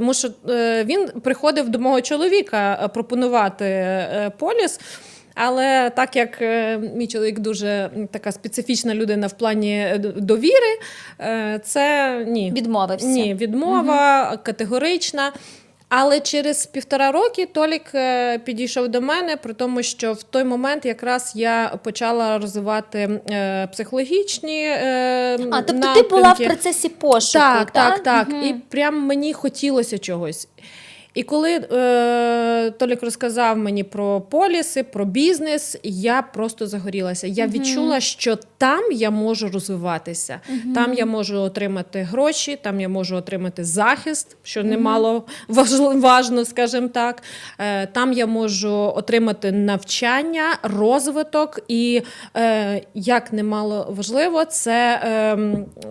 Тому що е, він приходив до мого чоловіка е, пропонувати е, поліс. Але так як мій чоловік дуже така специфічна людина в плані довіри, це ні. Відмовився. Ні, відмова категорична. Але через півтора роки Толік е, підійшов до мене, при тому, що в той момент якраз я почала розвивати е, психологічні. Е, А, тобто ти була в процесі пошуку, Так, так, так. Мгм. І прям мені хотілося чогось. І коли е, Толік розказав мені про поліси, про бізнес, я просто загорілася. Я відчула, що там я можу розвиватися, там я можу отримати гроші, там я можу отримати захист, що немало важливо, важно, скажімо так. Е, там я можу отримати навчання, розвиток і е, як немало важливо, це е,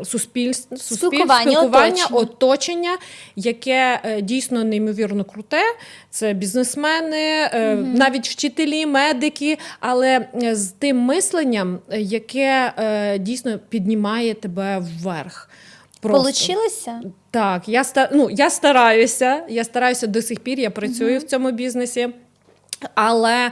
суспільство, Спілкування, спілкування оточення. оточення, яке е, дійсно неймовірно круте. Це бізнесмени, е, навіть вчителі, медики, але е, з тим мисленням, яке е, дійсно піднімає тебе вверх. Просто. Получилося? Так, я ну, я стараюся. Я стараюся до сих пір, я працюю в цьому бізнесі. Але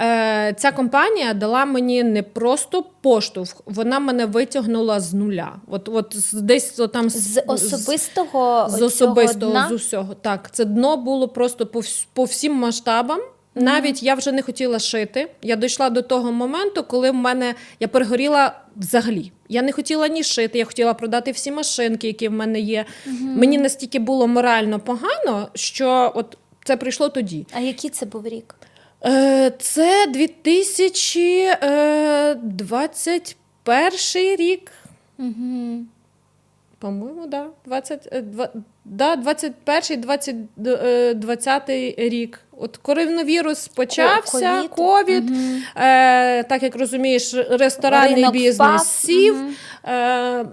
е, ця компанія дала мені не просто поштовх, вона мене витягнула з нуля. От, от з- десь от там З особистого з цього особистого дна? з усього. Так, це дно було просто по, вс- по всім масштабам. Навіть я вже не хотіла шити. Я дійшла до того моменту, коли в мене я перегоріла взагалі. Я не хотіла ні шити, я хотіла продати всі машинки, які в мене є. Мені настільки було морально погано, що от це прийшло тоді. А який це був рік? Е, Це 2021 рік. Угу. По-моєму, да. 20, е, да, 21 20, е, 20 рік. От коронавірус почався, ковід. Е, так як розумієш, ресторанний Ринок бізнес впав. сів. Е,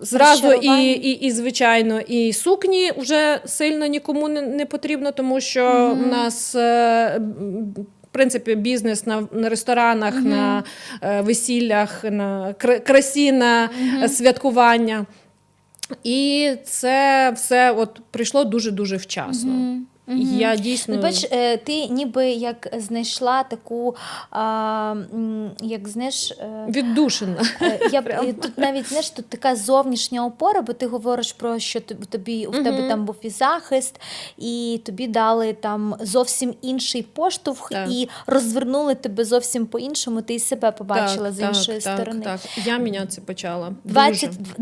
Зразу і, і, і, звичайно, і сукні вже сильно нікому не, не потрібно, тому що в нас. Е, в принципі, бізнес на, на ресторанах, на е, весіллях, на кра- красі, на е, святкування. І це все от прийшло дуже-дуже вчасно. І Я дійсно. Ну, бач, е, ти ніби як знайшла таку, а, як знаєш, е, Віддушена. Е, Я тут навіть знаєш, тут така зовнішня опора, бо ти говориш про що тобі тобі в тебе там був і захист, і тобі дали там зовсім інший поштовх Так. і розвернули тебе зовсім по-іншому. Ти і себе побачила з іншої так, сторони. Так, Я мінятися почала. 20, Дуже.